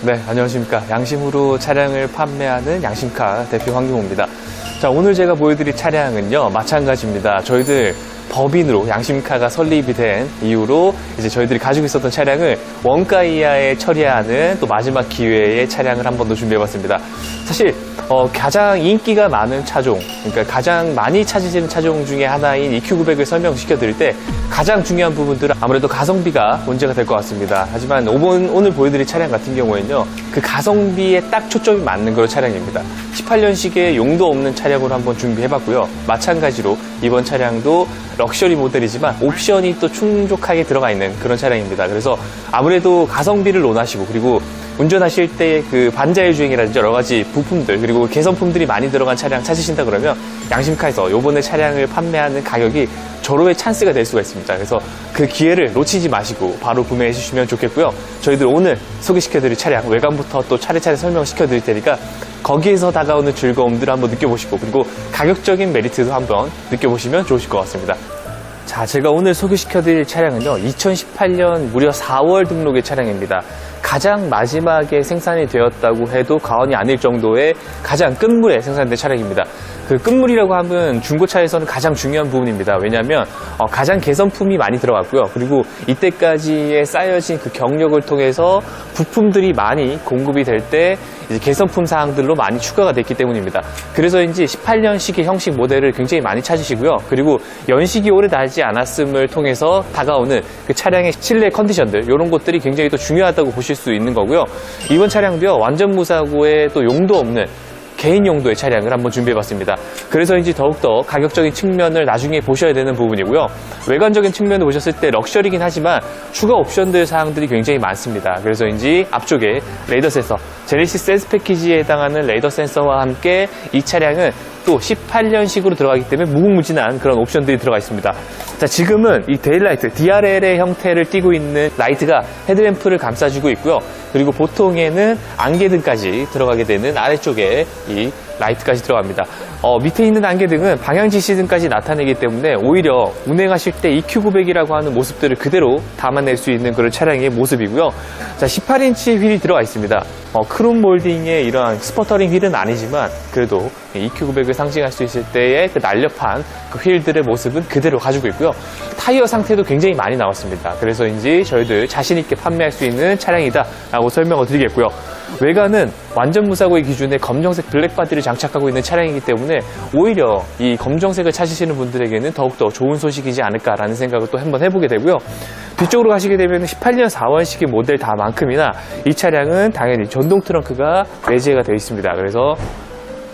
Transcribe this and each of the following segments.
네, 안녕하십니까. 양심으로 차량을 판매하는 양심카 대표 황경호입니다. 자, 오늘 제가 보여드릴 차량은요, 마찬가지입니다. 저희들 법인으로 양심카가 설립이 된 이후로 이제 저희들이 가지고 있었던 차량을 원가 이하에 처리하는 또 마지막 기회의 차량을 한 번 더 준비해봤습니다. 사실 어, 가장 인기가 많은 차종, 그러니까 가장 많이 찾으시는 차종 중에 하나인 EQ900을 설명시켜 드릴 때 가장 중요한 부분들은 아무래도 가성비가 문제가 될 것 같습니다. 하지만 오늘, 오늘 보여드릴 차량 같은 경우에는요, 그 가성비에 딱 초점이 맞는 그런 차량입니다. 18년식의 용도 없는 차량으로 한번 준비해봤고요. 마찬가지로 이번 차량도 럭셔리 모델이지만 옵션이 또 충족하게 들어가 있는 그런 차량입니다. 그래서 아무래도 가성비를 논하시고 그리고 운전하실 때 그 반자율 주행이라든지 여러 가지 부품들 그리고 개선품들이 많이 들어간 차량 찾으신다 그러면 양심카에서 요번에 차량을 판매하는 가격이 절호의 찬스가 될 수가 있습니다. 그래서 그 기회를 놓치지 마시고 바로 구매해 주시면 좋겠고요. 저희들 오늘 소개시켜 드릴 차량 외관부터 또 차례차례 설명시켜 드릴 테니까 거기에서 다가오는 즐거움들을 한번 느껴보시고 그리고 가격적인 메리트도 한번 느껴보시면 좋으실 것 같습니다. 자, 제가 오늘 소개시켜 드릴 차량은요, 2018년 무려 4월 등록의 차량입니다. 가장 마지막에 생산이 되었다고 해도 과언이 아닐 정도의 가장 끝물에 생산된 차량입니다. 그 끝물이라고 하면 중고차에서는 가장 중요한 부분입니다. 왜냐하면 어, 가장 개선품이 많이 들어갔고요. 그리고 이때까지의 쌓여진 그 경력을 통해서 부품들이 많이 공급이 될때 개선품 사항들로 많이 추가가 됐기 때문입니다. 그래서인지 18년식의 형식 모델을 굉장히 많이 찾으시고요. 그리고 연식이 오래 달지 않았음을 통해서 다가오는 그 차량의 실내 컨디션들 이런 것들이 굉장히 또 중요하다고 보실 수 있는 거고요. 이번 차량도요 완전 무사고에 또 용도 없는 개인 용도의 차량을 한번 준비해봤습니다. 그래서인지 더욱더 가격적인 측면을 나중에 보셔야 되는 부분이고요. 외관적인 측면을 보셨을 때 럭셔리긴 하지만 추가 옵션들 사항들이 굉장히 많습니다. 그래서인지 앞쪽에 레이더 센서, 제네시스 센스 패키지에 해당하는 레이더 센서와 함께 이 차량은 또 18년식으로 들어가기 때문에 무궁무진한 그런 옵션들이 들어가 있습니다. 자, 지금은 이 데일라이트, DRL의 형태를 띠고 있는 라이트가 헤드램프를 감싸주고 있고요. 그리고 보통에는 안개등까지 들어가게 되는 아래쪽에 이 라이트까지 들어갑니다. 어, 밑에 있는 안개등은 방향 지시 등까지 나타내기 때문에 오히려 운행하실 때 EQ900이라고 하는 모습들을 그대로 담아낼 수 있는 그런 차량의 모습이고요. 자, 18인치 휠이 들어가 있습니다. 어, 크롬 몰딩의 이러한 스퍼터링 휠은 아니지만 그래도 EQ900을 상징할 수 있을 때의 그 날렵한 그 휠들의 모습은 그대로 가지고 있고요. 타이어 상태도 굉장히 많이 나왔습니다. 그래서인지 저희들 자신있게 판매할 수 있는 차량이다라고 설명을 드리겠고요. 외관은 완전 무사고의 기준에 검정색 블랙 바디를 장착하고 있는 차량이기 때문에 오히려 이 검정색을 찾으시는 분들에게는 더욱더 좋은 소식이지 않을까라는 생각을 또 한번 해보게 되고요. 뒤쪽으로 가시게 되면 18년 4원식의 모델 다만큼이나 이 차량은 당연히 전동 트렁크가 내재가 되어 있습니다. 그래서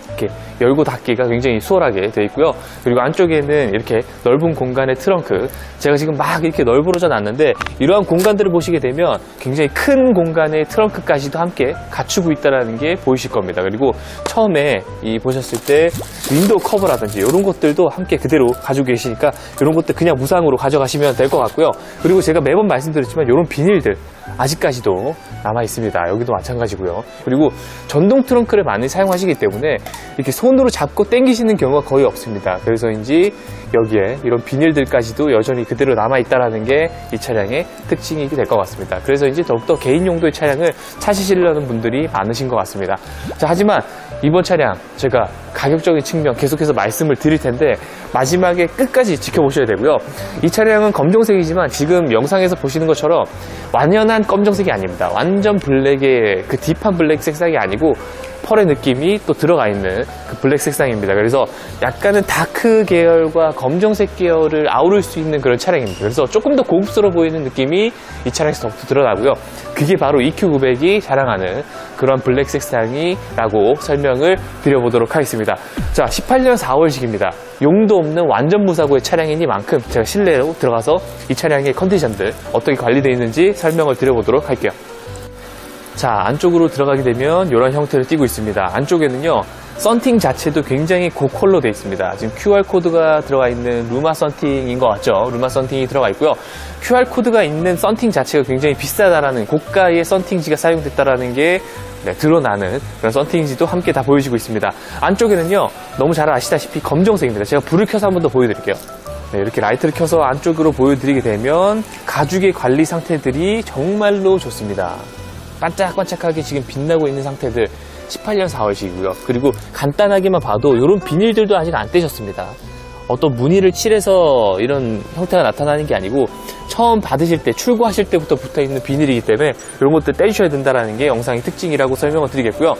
이렇게 열고 닫기가 굉장히 수월하게 되어 있고요. 그리고 안쪽에는 이렇게 넓은 공간의 트렁크. 제가 지금 막 이렇게 널브러져 놨는데 이러한 공간들을 보시게 되면 굉장히 큰 공간의 트렁크까지도 함께 갖추고 있다는 게 보이실 겁니다. 그리고 처음에 이 보셨을 때 윈도우 커버라든지 이런 것들도 함께 그대로 가지고 계시니까 이런 것들 그냥 무상으로 가져가시면 될 것 같고요. 그리고 제가 매번 말씀드렸지만 이런 비닐들 아직까지도 남아 있습니다. 여기도 마찬가지고요. 그리고 전동 트렁크를 많이 사용하시기 때문에 이렇게 손으로 잡고 당기시는 경우가 거의 없습니다. 그래서인지 여기에 이런 비닐들까지도 여전히 그대로 남아 있다라는 게 이 차량의 특징이 될 것 같습니다. 그래서인지 더욱더 개인 용도의 차량을 찾으시려는 분들이 많으신 것 같습니다. 자, 하지만 이번 차량 제가 가격적인 측면 계속해서 말씀을 드릴 텐데 마지막에 끝까지 지켜보셔야 되고요. 이 차량은 검정색이지만 지금 영상에서 보시는 것처럼 완연한 검정색이 아닙니다. 완전 블랙의 그 딥한 블랙 색상이 아니고 펄의 느낌이 또 들어가 있는 그 블랙 색상입니다. 그래서 약간은 다크 계열과 검정색 계열을 아우를 수 있는 그런 차량입니다. 그래서 조금 더 고급스러워 보이는 느낌이 이 차량에서 더욱더 드러나고요. 그게 바로 EQ900이 자랑하는 그런 블랙 색상이라고 설명을 드려보도록 하겠습니다. 자, 18년 4월식입니다. 용도 없는 완전 무사고의 차량이니만큼 제가 실내로 들어가서 이 차량의 컨디션들 어떻게 관리되어 있는지 설명을 드려보도록 할게요. 자, 안쪽으로 들어가게 되면 이런 형태를 띠고 있습니다. 안쪽에는요, 썬팅 자체도 굉장히 고퀄로 되어 있습니다. 지금 QR코드가 들어가 있는 루마 썬팅인 것 같죠? 루마 썬팅이 들어가 있고요. QR코드가 있는 썬팅 자체가 굉장히 비싸다라는 고가의 썬팅지가 사용됐다라는 게 네, 드러나는 그런 썬팅지도 함께 다 보여지고 있습니다. 안쪽에는요, 너무 잘 아시다시피 검정색입니다. 제가 불을 켜서 한 번 더 보여드릴게요. 네, 이렇게 라이트를 켜서 안쪽으로 보여드리게 되면 가죽의 관리 상태들이 정말로 좋습니다. 반짝반짝하게 지금 빛나고 있는 상태들 18년 4월식이고요. 그리고 간단하게만 봐도 이런 비닐들도 아직 안 떼셨습니다. 어떤 무늬를 칠해서 이런 형태가 나타나는 게 아니고 처음 받으실 때 출고하실 때부터 붙어 있는 비닐이기 때문에 이런 것들 떼주셔야 된다는 게 영상의 특징이라고 설명을 드리겠고요.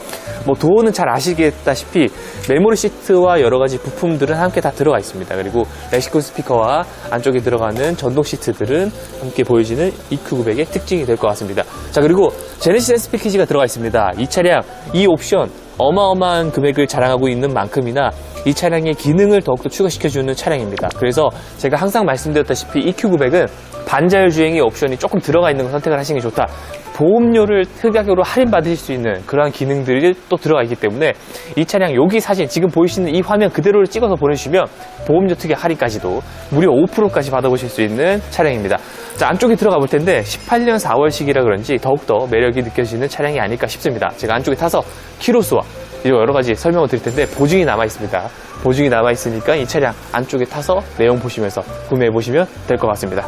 뭐 도어는 잘 아시겠다시피 메모리 시트와 여러 가지 부품들은 함께 다 들어가 있습니다. 그리고 렉시콘 스피커와 안쪽에 들어가는 전동 시트들은 함께 보여지는 EQ900의 특징이 될 것 같습니다. 자 그리고 제네시스 스피키지가 들어가 있습니다. 이 차량 이 옵션 어마어마한 금액을 자랑하고 있는 만큼이나 이 차량의 기능을 더욱더 추가시켜주는 차량입니다. 그래서 제가 항상 말씀드렸다시피 EQ900은 반자율 주행의 옵션이 조금 들어가 있는 걸 선택을 하시는 게 좋다. 보험료를 특약으로 할인받으실 수 있는 그러한 기능들이 또 들어가 있기 때문에 이 차량 여기 사진 지금 보이시는 이 화면 그대로를 찍어서 보내주시면 보험료 특약 할인까지도 무려 5%까지 받아보실 수 있는 차량입니다. 자 안쪽에 들어가 볼 텐데 18년 4월식이라 그런지 더욱더 매력이 느껴지는 차량이 아닐까 싶습니다. 제가 안쪽에 타서 키로수와 여러 가지 설명을 드릴 텐데 보증이 남아 있습니다. 보증이 남아 있으니까 이 차량 안쪽에 타서 내용 보시면서 구매해 보시면 될 것 같습니다.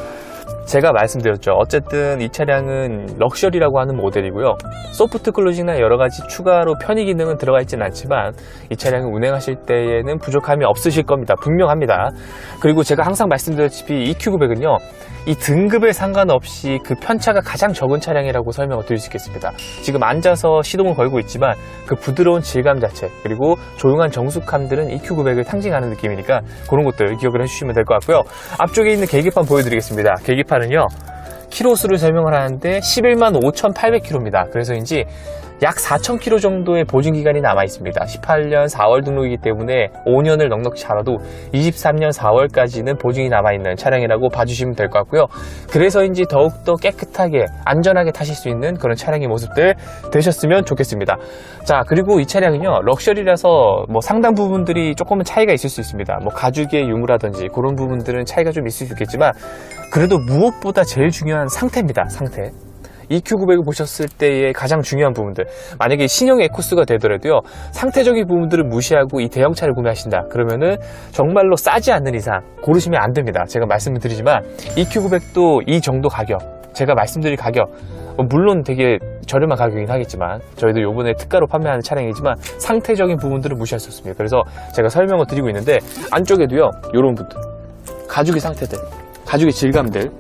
제가 말씀드렸죠. 어쨌든 이 차량은 럭셔리라고 하는 모델이고요. 소프트 클로징이나 여러 가지 추가로 편의 기능은 들어가 있진 않지만 이 차량을 운행하실 때에는 부족함이 없으실 겁니다. 분명합니다. 그리고 제가 항상 말씀드렸다시피 EQ900은요. 이 등급에 상관없이 그 편차가 가장 적은 차량이라고 설명을 드릴 수 있겠습니다. 지금 앉아서 시동을 걸고 있지만 그 부드러운 질감 자체 그리고 조용한 정숙함들은 EQ900을 상징하는 느낌이니까 그런 것들 기억을 해주시면 될 것 같고요. 앞쪽에 있는 계기판 보여드리겠습니다. 계기판 은요. 키로수를 설명을 하는데 11만 5,800km입니다. 그래서인지 약 4,000km 정도의 보증 기간이 남아 있습니다. 18년 4월 등록이기 때문에 5년을 넉넉히 잡아도 23년 4월까지는 보증이 남아 있는 차량이라고 봐주시면 될 것 같고요. 그래서인지 더욱더 깨끗하게 안전하게 타실 수 있는 그런 차량의 모습들 되셨으면 좋겠습니다. 자 그리고 이 차량은요 럭셔리라서 뭐 상당 부분들이 조금은 차이가 있을 수 있습니다. 뭐 가죽의 유무라든지 그런 부분들은 차이가 좀 있을 수 있겠지만 그래도 무엇보다 제일 중요한 상태입니다. 상태. EQ900을 보셨을 때의 가장 중요한 부분들. 만약에 신형 에코스가 되더라도요 상태적인 부분들을 무시하고 이 대형차를 구매하신다. 그러면은 정말로 싸지 않는 이상 고르시면 안 됩니다. 제가 말씀을 드리지만 EQ900도 이 정도 가격 제가 말씀드릴 가격 어, 물론 되게 저렴한 가격이긴 하겠지만 저희도 요번에 특가로 판매하는 차량이지만 상태적인 부분들을 무시할 수 없습니다. 그래서 제가 설명을 드리고 있는데 안쪽에도요 요런 부분 가죽의 상태들 가죽의 질감들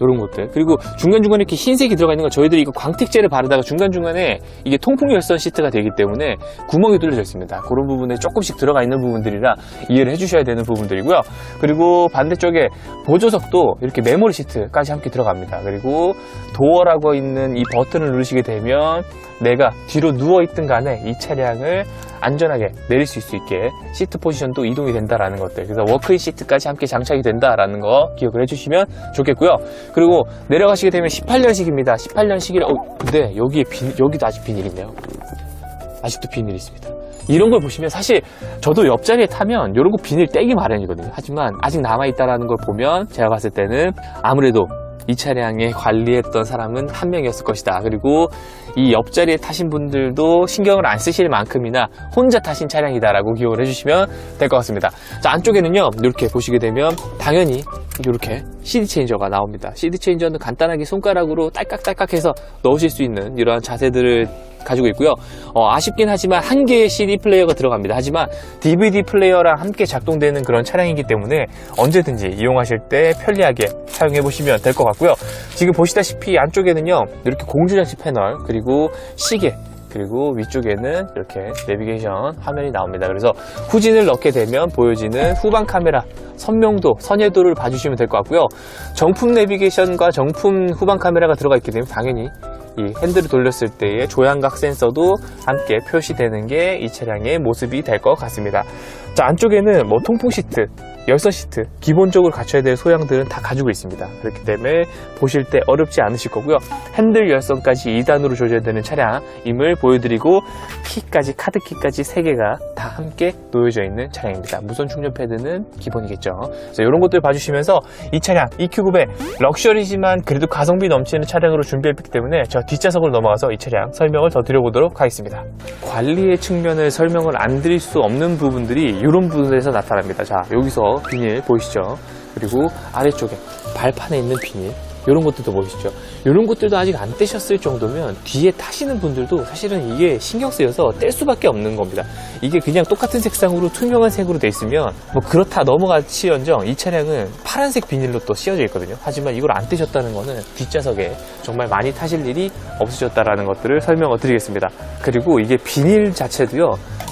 이런 것들. 그리고 중간중간에 이렇게 흰색이 들어가 있는 건 저희들이 이거 광택제를 바르다가 중간중간에 이게 통풍 열선 시트가 되기 때문에 구멍이 뚫려져 있습니다. 그런 부분에 조금씩 들어가 있는 부분들이라 이해를 해주셔야 되는 부분들이고요. 그리고 반대쪽에 보조석도 이렇게 메모리 시트까지 함께 들어갑니다. 그리고 도어라고 있는 이 버튼을 누르시게 되면 내가 뒤로 누워있든 간에 이 차량을 안전하게 내릴 수 있게 시트 포지션도 이동이 된다라는 것들. 그래서 워크인 시트까지 함께 장착이 된다라는 거 기억을 해주시면 좋겠고요. 그리고 내려가시게 되면 18년식입니다. 18년식이라 어, 근데 여기에 비, 여기도 아직 비닐 있네요. 아직도 비닐이 있습니다. 이런 걸 보시면 사실 저도 옆자리에 타면 이런 거 비닐 떼기 마련이거든요. 하지만 아직 남아있다라는 걸 보면 제가 봤을 때는 아무래도 이 차량에 관리했던 사람은 한 명이었을 것이다. 그리고 이 옆자리에 타신 분들도 신경을 안 쓰실 만큼이나 혼자 타신 차량이다라고 기억을 해주시면 될 것 같습니다. 자, 안쪽에는요, 이렇게 보시게 되면 당연히 이렇게 CD 체인저가 나옵니다. CD 체인저는 간단하게 손가락으로 딸깍딸깍 해서 넣으실 수 있는 이러한 자세들을 가지고 있고요. 어, 아쉽긴 하지만 한 개의 CD 플레이어가 들어갑니다. 하지만 DVD 플레이어랑 함께 작동되는 그런 차량이기 때문에 언제든지 이용하실 때 편리하게 사용해 보시면 될 것 같고요. 지금 보시다시피 안쪽에는요 이렇게 공주전시 패널 그리고 시계 그리고 위쪽에는 이렇게 내비게이션 화면이 나옵니다. 그래서 후진을 넣게 되면 보여지는 후방 카메라 선명도, 선예도를 봐주시면 될 것 같고요. 정품 내비게이션과 정품 후방 카메라가 들어가 있게 되면 당연히 이 핸들을 돌렸을 때의 조향각 센서도 함께 표시되는 게 이 차량의 모습이 될 것 같습니다. 자, 안쪽에는 뭐 통풍 시트, 열선 시트, 기본적으로 갖춰야 될 소양들은 다 가지고 있습니다. 그렇기 때문에 보실 때 어렵지 않으실 거고요. 핸들 열선까지 2단으로 조절되는 차량임을 보여드리고 키까지, 카드키까지 3개가 다 함께 놓여져 있는 차량입니다. 무선 충전 패드는 기본이겠죠. 그래서 이런 것들 봐주시면서 이 차량 EQ900 럭셔리지만 그래도 가성비 넘치는 차량으로 준비했기 때문에 저 뒷좌석을 넘어가서 이 차량 설명을 더 드려보도록 하겠습니다. 관리의 측면을 설명을 안 드릴 수 없는 부분들이 이런 부분에서 나타납니다. 자, 여기서 비닐 보이시죠? 그리고 아래쪽에 발판에 있는 비닐 이런 것들도 보이시죠? 이런 것들도 아직 안 떼셨을 정도면 뒤에 타시는 분들도 사실은 이게 신경 쓰여서 뗄 수밖에 없는 겁니다. 이게 그냥 똑같은 색상으로 투명한 색으로 돼 있으면 뭐 그렇다 넘어가치언정 이 차량은 파란색 비닐로 또 씌워져 있거든요. 하지만 이걸 안 떼셨다는 거는 뒷좌석에 정말 많이 타실 일이 없으셨다라는 것들을 설명을 드리겠습니다. 그리고 이게 비닐 자체도요.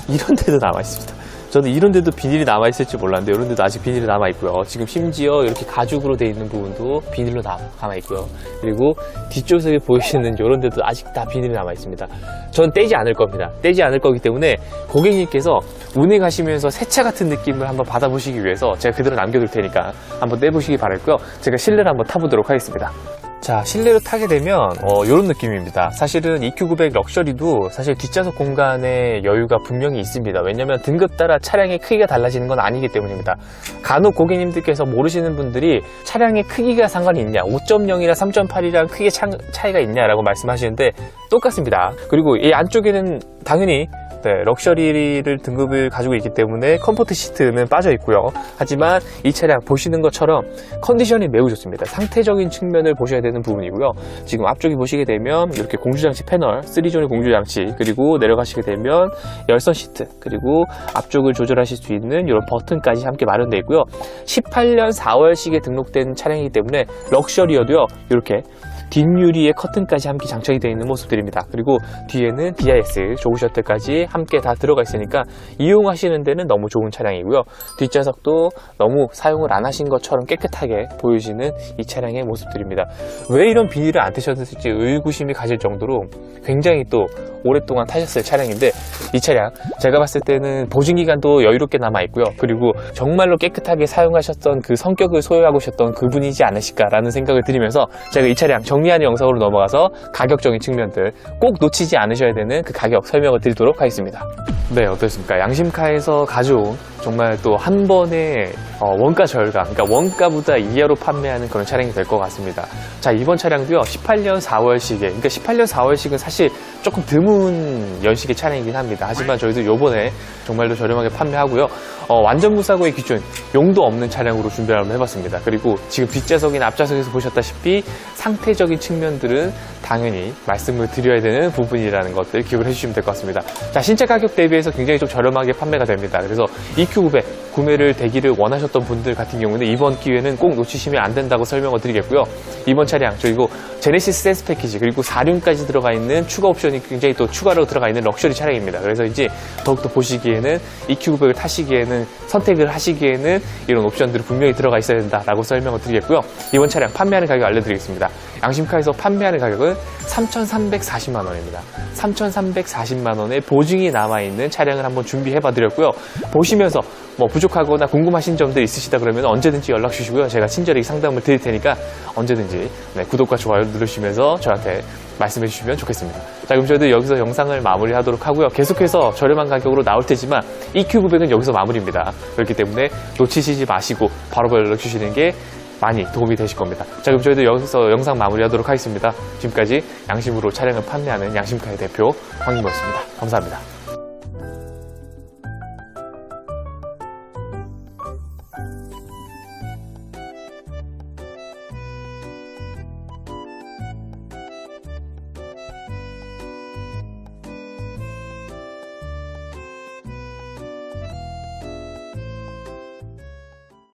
이런 데도 남아 있습니다. 저는 이런 데도 비닐이 남아 있을지 몰랐는데 이런 데도 아직 비닐이 남아 있고요. 지금 심지어 이렇게 가죽으로 되어 있는 부분도 비닐로 남아 있고요. 그리고 뒤쪽에 보이시는 이런 데도 아직 다 비닐이 남아 있습니다. 전 떼지 않을 겁니다. 떼지 않을 거기 때문에 고객님께서 운행하시면서 새차 같은 느낌을 한번 받아보시기 위해서 제가 그대로 남겨둘 테니까 한번 떼보시기 바랄고요. 제가 실내를 한번 타보도록 하겠습니다. 자, 실내로 타게 되면 어, 이런 느낌입니다. 사실은 EQ900 럭셔리도 사실 뒷좌석 공간에 여유가 분명히 있습니다. 왜냐하면 등급 따라 차량의 크기가 달라지는 건 아니기 때문입니다. 간혹 고객님들께서 모르시는 분들이 차량의 크기가 상관이 있냐, 5.0이랑 3.8이랑 크게 차, 차이가 있냐라고 말씀하시는데 똑같습니다. 그리고 이 안쪽에는 당연히 네, 럭셔리를 등급을 가지고 있기 때문에 컴포트 시트는 빠져 있고요. 하지만 이 차량 보시는 것처럼 컨디션이 매우 좋습니다. 상태적인 측면을 보셔야 되는 부분이고요. 지금 앞쪽에 보시게 되면 이렇게 공조장치 패널, 3존의 공조장치, 그리고 내려가시게 되면 열선 시트, 그리고 앞쪽을 조절하실 수 있는 이런 버튼까지 함께 마련되어 있고요. 18년 4월식에 등록된 차량이기 때문에 럭셔리여도요. 이렇게 뒷유리에 커튼까지 함께 장착이 되어 있는 모습들입니다. 그리고 뒤에는 DIS 조그 셔틀까지 함께 다 들어가 있으니까 이용하시는 데는 너무 좋은 차량이고요. 뒷좌석도 너무 사용을 안 하신 것처럼 깨끗하게 보여지는 이 차량의 모습들입니다. 왜 이런 비닐을 안 떼셨을지 의구심이 가질 정도로 굉장히 또 오랫동안 타셨을 차량인데 이 차량 제가 봤을 때는 보증 기간도 여유롭게 남아 있고요. 그리고 정말로 깨끗하게 사용하셨던 그 성격을 소유하고 계셨던 그분이지 않으실까라는 생각을 들이면서 제가 이 차량 정 리하는 영상으로 넘어가서 가격적인 측면들 꼭 놓치지 않으셔야 되는 그 가격 설명을 드리도록 하겠습니다. 네, 어떻습니까? 양심카에서 가져온 정말 또 한 번에 어, 원가 절감, 그러니까 원가보다 이하로 판매하는 그런 차량이 될 것 같습니다. 자, 이번 차량도요, 18년 4월식에, 그러니까 18년 4월식은 사실 조금 드문 연식의 차량이긴 합니다. 하지만 저희도 요번에 정말로 저렴하게 판매하고요. 어, 완전 무사고의 기준, 용도 없는 차량으로 준비를 한번 해봤습니다. 그리고 지금 뒷좌석이나 앞좌석에서 보셨다시피 상태적인 측면들은 당연히 말씀을 드려야 되는 부분이라는 것들 기억을 해주시면 될 것 같습니다. 자, 신차 가격 대비해서 굉장히 좀 저렴하게 판매가 됩니다. 그래서 EQ900 구매를 되기를 원하셨 던 분들 같은 경우는 이번 기회는 꼭 놓치시면 안 된다고 설명을 드리겠고요. 이번 차량, 그리고 제네시스 센스 패키지, 그리고 4륜까지 들어가 있는 추가 옵션이 굉장히 또 추가로 들어가 있는 럭셔리 차량입니다. 그래서 이제 더욱더 보시기에는 EQ900을 타시기에는 선택을 하시기에는 이런 옵션들이 분명히 들어가 있어야 된다라고 설명을 드리겠고요. 이번 차량 판매하는 가격 알려드리겠습니다. 양심카에서 판매하는 가격은 3,340만 원입니다. 3,340만 원의 보증이 남아 있는 차량을 한번 준비해 봐 드렸고요. 보시면서 뭐 부족하거나 궁금하신 점들 있으시다 그러면 언제든지 연락 주시고요. 제가 친절히 상담을 드릴 테니까 언제든지 네, 구독과 좋아요 누르시면서 저한테 말씀해 주시면 좋겠습니다. 자, 그럼 저희도 여기서 영상을 마무리하도록 하고요. 계속해서 저렴한 가격으로 나올 테지만 EQ900은 여기서 마무리입니다. 그렇기 때문에 놓치시지 마시고 바로바로 연락 주시는 게 많이 도움이 되실 겁니다. 자, 그럼 저희도 여기서 영상 마무리하도록 하겠습니다. 지금까지 양심으로 차량을 판매하는 양심카의 대표 황인모였습니다. 감사합니다.